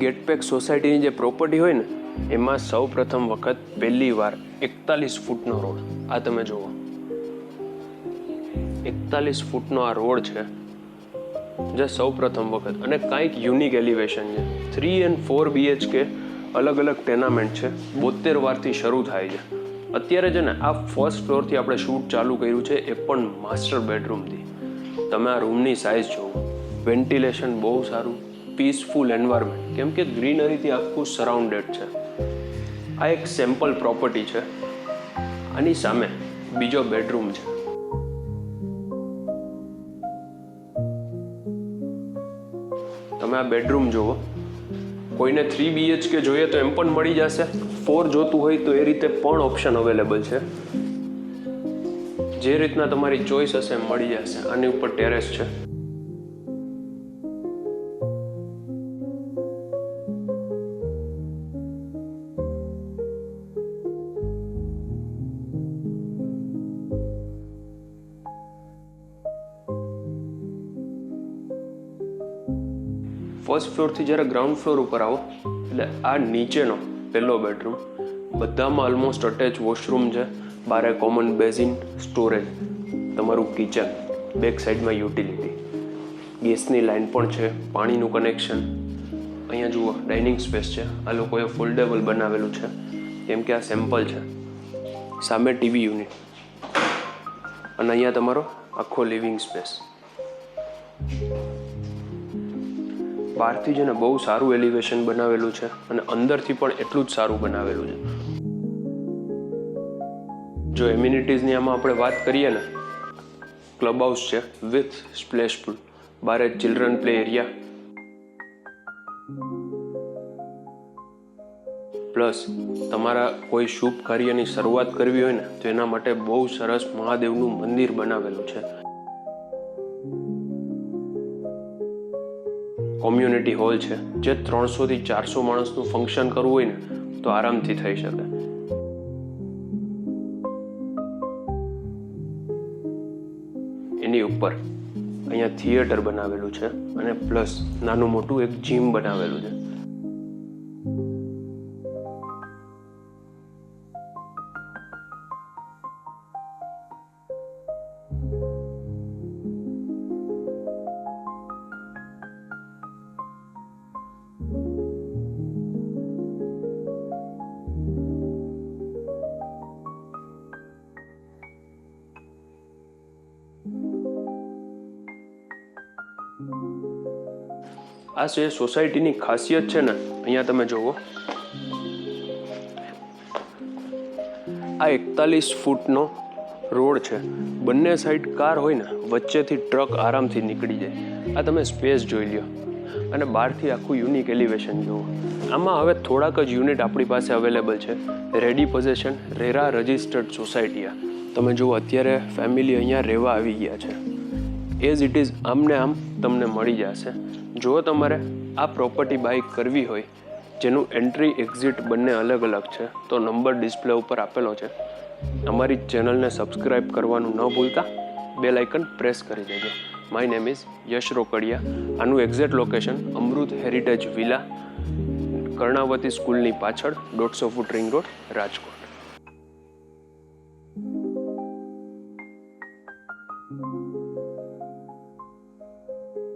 ગેટપેક સોસાયટીની જે પ્રોપર્ટી હોય ને, એમાં સૌ પ્રથમ વખત પહેલી વાર એકતાલીસ ફૂટનો રોડ. આ તમે જુઓ. એકતાલીસ ફૂટનો આ રોડ છે, જે સૌ પ્રથમ વખત. અને કાંઈક યુનિક એલિવેશન છે. થ્રી એન્ડ ફોર બીએચકે અલગ અલગ ટેનામેન્ટ છે. બોતેર વારથી શરૂ થાય છે. અત્યારે છે ને, આ ફર્સ્ટ ફ્લોરથી આપણે શૂટ ચાલુ કર્યું છે એ પણ માસ્ટર બેડરૂમથી તમે આ રૂમની સાઇઝ જુઓ. વેન્ટિલેશન બહુ સારું. પીસફુલ એન્વાયરમેન્ટ કેમ કે ગ્રીનરીથી આખું સરાઉન્ડેડ છે. આ એક સેમ્પલ પ્રોપર્ટી છે. આની સામે બીજો બેડરૂમ છે. તમે આ બેડરૂમ જુઓ. કોઈને થ્રી બીએચકે જોઈએ તો એમ પણ મળી જશે. ફોર જોતું હોય તો એ રીતે પણ ઓપ્શન અવેલેબલ છે. જે રીતના તમારી ચોઈસ હશે એમ મળી જશે. આની ઉપર ટેરેસ છે. ફર્સ્ટ ફ્લોરથી જ્યારે ગ્રાઉન્ડ ફ્લોર ઉપર આવો, એટલે આ નીચેનો પહેલો બેડરૂમ બધામાં ઓલમોસ્ટ અટેચ વોશરૂમ છે, બારે કોમન બેઝિન સ્ટોરેજ તમારું કિચન બેક સાઈડમાં યુટિલિટી ગેસની લાઇન પણ છે, પાણીનું કનેક્શન અહીંયા જુઓ ડાઇનિંગ સ્પેસ છે, આ લોકોએ ફોલ્ડેબલ બનાવેલું છે, કેમ કે આ સેમ્પલ છે. સામે ટીવી યુનિટ અને અહીંયા તમારો આખો લિવિંગ સ્પેસ બહારથી છે બહુ સારું એલિવેશન બનાવેલું છે અને અંદરથી પણ એટલું જ સારું બનાવેલું છે. જો એમ્યુનિટીઝની આમાં આપણે વાત કરીએ ને ક્લબ હાઉસ છે વિથ સ્પ્લેશ પુલ બારે ચિલ્ડ્રન પ્લે એરિયા પ્લસ તમારા કોઈ શુભ કાર્યની શરૂઆત કરવી હોય ને, તો એના માટે બહુ સરસ મહાદેવનું મંદિર બનાવેલું છે. કોમ્યુનિટી હોલ છે, જે ત્રણસોથી ચારસો માણસનું ફંક્શન કરવું હોય ને, તો આરામથી થઈ શકે. એની ઉપર અહીંયા થિયેટર બનાવેલું છે અને પ્લસ નાનું મોટું એક જીમ બનાવેલું છે. આ જે સોસાયટીની ખાસિયત છે ને, અહીંયા તમે જુઓ આ એકતાલીસ ફૂટનો રોડ છે. બંને સાઈડ કાર હોય ને, વચ્ચેથી ટ્રક આરામથી નીકળી જાય. આ તમે સ્પેસ જોઈ લ્યો. અને બહારથી આખું યુનિક એલિવેશન જુઓ. આમાં હવે થોડાક જ યુનિટ આપણી પાસે અવેલેબલ છે. Ready possession, RERA registered society તમે જુઓ, અત્યારે ફેમિલી અહીંયા રહેવા આવી ગયા છે. એઝ ઇટ ઇઝ આમને આમ તમને મળી જશે. જો તમારે, આ પ્રોપર્ટી બાય કરવી હોય, જેનું એન્ટ્રી એક્ઝિટ બંને અલગ અલગ છે, તો નંબર ડિસ્પ્લે ઉપર આપેલો છે. અમારી ચેનલને સબસ્ક્રાઇબ કરવાનું ન ભૂલતા બે લાઇકન પ્રેસ કરી દેજો. My name is Yash Rokadiya. આનું exact location Amrut heritage villa Karnavati સ્કૂલની પાછળ, દોઢસો ફૂટ રિંગ રોડ રાજકોટ.